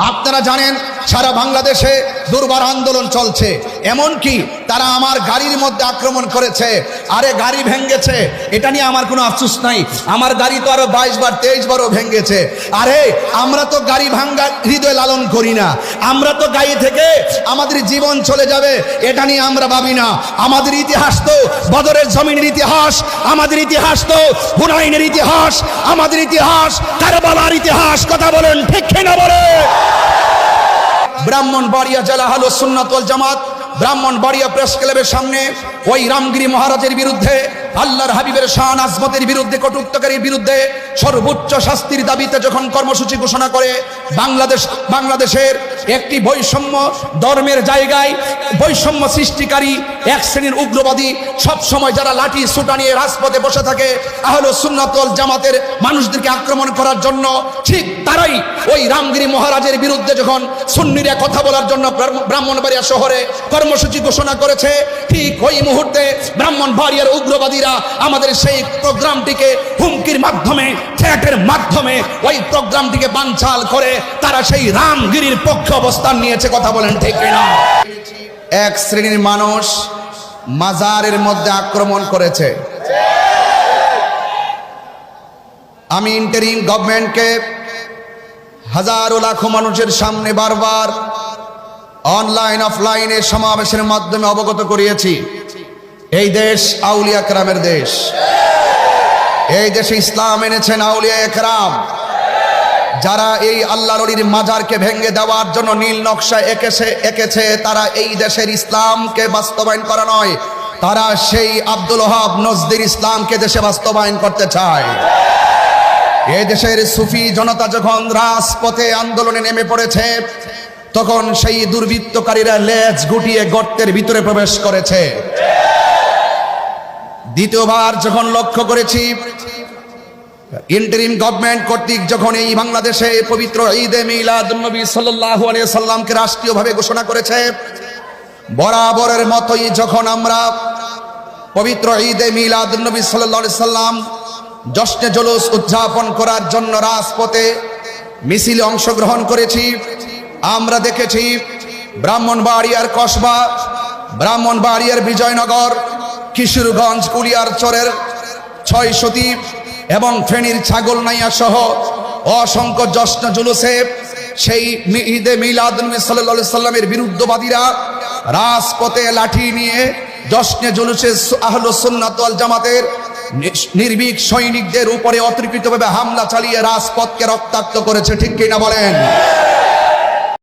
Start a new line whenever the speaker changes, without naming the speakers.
আপনারা জানেন সারা বাংলাদেশে দুর্বার আন্দোলন চলছে। এমন কি তারা আমার গাড়ির মধ্যে আক্রমণ করেছে, আরে গাড়ি ভেঙ্গেছে। এটা নিয়ে আমার কোনো আফসুস নাই। আমার গাড়ি তো আরও বাইশ বার, তেইশ বারও ভেঙ্গেছে। আরে, আমরা তো গাড়ি ভাঙ্গা হৃদয় লালন করি না। আমরা তো গাড়ি থেকে আমাদের জীবন চলে যাবে, এটা নিয়ে আমরা ভাবি না। আমাদের ইতিহাস তো বদরের জমিনের ইতিহাস, আমাদের ইতিহাস তো হুনাইনের ইতিহাস, আমাদের ইতিহাস কারবালার ইতিহাস। কথা বলেন ঠিক না বলে ব্রাহ্মণবাড়িয়া জেলা হলো সুন্নাতল জামাত। ব্রাহ্মণবাড়িয়া প্রেস ক্লাবের সামনে ওই রামগিরি মহারাজের বিরুদ্ধে আল্লাহর হাবিবের শান আজমতের বিরুদ্ধে, কটুক্তকারীর বিরুদ্ধে সর্বোচ্চ শাস্তির দাবিতে যখন কর্মসূচি ঘোষণা করে, বাংলাদেশ, বাংলাদেশের একটি বৈষম্য ধর্মের জায়গায় বৈষম্য সৃষ্টিকারী এক শ্রেণির উগ্রবাদী সব সময় যারা লাঠি সুটা নিয়ে রাজপথে বসে থাকে, আহলো সুন্নাতল জামাতের মানুষদেরকে আক্রমণ করার জন্য, ঠিক তারাই ওই রামগিরি মহারাজের বিরুদ্ধে যখন সুন্নিরা কথা বলার জন্য ব্রাহ্মণবাড়িয়া শহরে কর্মসূচি ঘোষণা করেছে, ঠিক ওই মুহূর্তে ব্রাহ্মণবাড়িয়ার উগ্রবাদীরা আমাদের সেই প্রোগ্রামটিকে হুমকির মাধ্যমে থ্রেটের মাধ্যমে, ওই প্রোগ্রামটিকে বানচাল করে তারা সেই রামগিরির পক্ষে অবস্থান নিয়েছে, কথা বলেন ঠিক না এক শ্রেণির মানুষ মাজারের মধ্যে আক্রমণ করেছে। আমি ইন্টারিম গভর্নমেন্টকে হাজারো লাখো মানুষের সামনে বারবার অনলাইন অফলাইনে সমাবেশের মাধ্যমে অবগত করিয়েছি। এই দেশ আউলিয়া একরামের দেশ। এই দেশে ইসলাম এনেছেন আউলিয়া একরাম যারা এই আল্লাহ নবীর মাজারকে ভেঙে দেওয়ার জন্য নীল নকশা এঁকেছে এঁকেছে, তারা এই দেশের ইসলামকে বাস্তবায়ন করা নয়। তারা সেই আব্দুল হাব নজদির ইসলামকে দেশে বাস্তবায়ন করতে চায়। এই দেশের সুফি জনতা যখন রাজপথে আন্দোলনে নেমে পড়েছে, তখন সেই দুর্বৃত্তকারীরা লেজ গুটিয়ে গর্তের ভিতরে প্রবেশ করেছে। দ্বিতীয়বার যখন লক্ষ্য করেছি ইন্টারিম গভর্নমেন্ট কর্তৃক যখন এই বাংলাদেশে পবিত্র ঈদে মিলাদ নবী সাল্লাল্লাহু আলাইহি সাল্লামকে রাষ্ট্রীয়ভাবে ঘোষণা করেছে, বরাবরের মতোই যখন আমরা পবিত্র ঈদে মিলাদ নবী সাল্লাল্লাহু আলাইহি সাল্লাম জশ্নে জলুস উদযাপন করার জন্য রাজপথে মিছিলে অংশগ্রহণ করেছি, আমরা দেখেছি ব্রাহ্মণবাড়িয়ার কসবা, ব্রাহ্মণবাড়িয়ার বিজয়নগর কিশোরগঞ্জ কুলিয়ার চরের ছয় সতী এবং ফেনীর ছাগল নাইয়া সহ অসংখ্য জশ্ন জুলুসে সেই মি- ঈদে মিলাদ সাল্লামের বিরুদ্ধবাদীরা রাজপথে লাঠি নিয়ে জশ্নে জুলুসে আহল সুন্নাত ওয়াল জামাতের নির্ভীক সৈনিকদের উপরে অতর্কিতভাবে হামলা চালিয়ে রাজপথকে রক্তাক্ত করেছে, ঠিক কিনা বলেন?